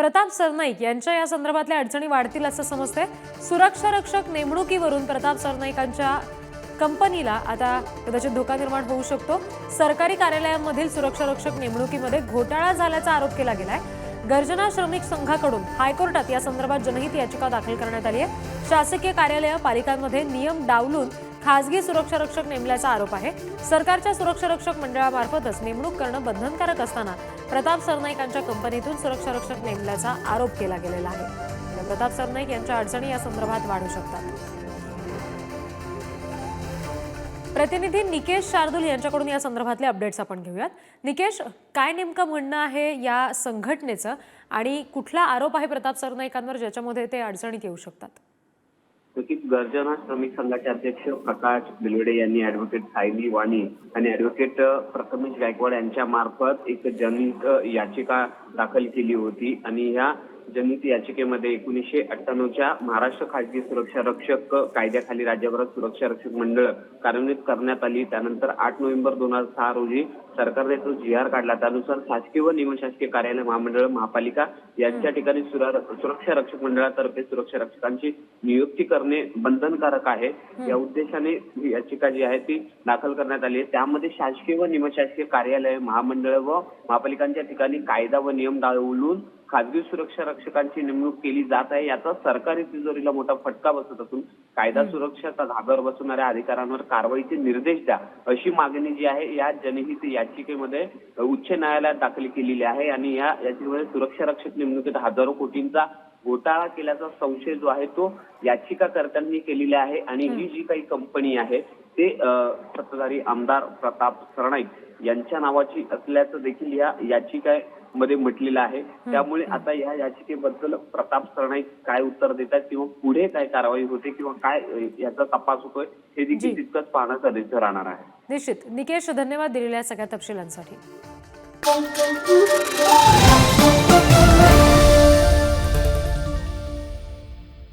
प्रताप सरनाईक यांच्या या संदर्भातल्या अडचणी वाढतील असं समजतंय. सुरक्षा रक्षक नेमणुकीवरून प्रताप सरनाईकांच्या कंपनीला आता कदाचित धोका निर्माण होऊ शकतो. सरकारी कार्यालयांमधील सुरक्षा रक्षक नेमणुकीमध्ये घोटाळा झाल्याचा आरोप केला गेलाय. गर्जना श्रमिक संघाकडून हायकोर्टात या संदर्भात जनहित याचिका दाखल करण्यात आली आहे. शासकीय कार्यालय पालिकांमध्ये नियम डावलून खासगी सुरक्षा रक्षक नेमल्याचा आरोप आहे. सरकारच्या सुरक्षा रक्षक मंडळामार्फतच नेमणूक करणं बंधनकारक असताना प्रताप सरनाईकांच्या कंपनीतून सुरक्षा रक्षक नेमल्याचा आरोप केला गेलेला आहे. प्रताप सरनाईक यांच्या अडचणी या संदर्भात वाढू शकतात. प्रतिनिधी निकेश शार्दूल यांच्याकडून या संदर्भातले अपडेट्स आपण घेऊयात. निकेश काय नेमकं म्हणणं आहे या संघटनेचं आणि कुठला आरोप आहे प्रताप सरनाईकांवर ज्याच्यामध्ये ते अडचणीत येऊ शकतात? गर्जना श्रमिक संघाचे अध्यक्ष प्रकाश बिलवडे यांनी ऍडव्होकेट सायली वाणी आणि ऍडव्होकेट प्रथमेश गायकवाड यांच्या मार्फत एक जनहित याचिका दाखल केली होती. आणि ह्या जनहित याचिकेमध्ये एकोणीसशे अठ्ठ्याण्णवच्या महाराष्ट्र खाजगी सुरक्षा रक्षक कायद्याखाली राज्यभरात सुरक्षा रक्षक मंडळ कार्यान्वित करण्यात आली. त्यानंतर आठ नोव्हेंबर दोन हजार सहा रोजी सरकारने तो जी आर काढला. त्यानुसार शासकीय व निमशासकीय कार्यालय महामंडळ महापालिका यांच्या ठिकाणी सुरा- सुरक्षा रक्षक मंडळातर्फे सुरक्षा रक्षकांची नियुक्ती करणे बंधनकारक आहे. या उद्देशाने ही याचिका जी आहे ती दाखल करण्यात आली आहे. त्यामध्ये शासकीय व निमशासकीय कार्यालय महामंडळ व महापालिकांच्या ठिकाणी कायदा व नियम डावलून खाजगी सुरक्षा रक्षकांची नेमणूक केली जात आहे. याचा सरकारी तिजोरीला मोठा फटका बसत असून कायदा सुरक्षाचा धागर बसवणाऱ्या अधिकाऱ्यांवर कारवाईचे निर्देश द्या अशी मागणी जी आहे या जनहित याचिकेमध्ये उच्च न्यायालयात दाखल केलेली आहे आणि या याचिकेमध्ये सुरक्षा रक्षक नेमणुकीत हजारो कोटींचा घोटाळा केल्याचा संशय जो आहे तो याचिकाकर्त्यांनी केलेला आहे आणि ही जी काही कंपनी आहे ते सत्ताधारी आमदार प्रताप सरनाईक यांच्या नावाची असल्याचं देखील या याचिकेमध्ये म्हटलेलं आहे. त्यामुळे आता या याचिकेबद्दल प्रताप सरनाईक काय उत्तर देतात किंवा पुढे काय कारवाई होते किंवा काय याचा तपास होतोय हे. देखील तितकंच पाहणं गरजेचं राहणार आहे. निश्चित. निकेश धन्यवाद दिलेल्या सगळ्या तपशिलांसाठी.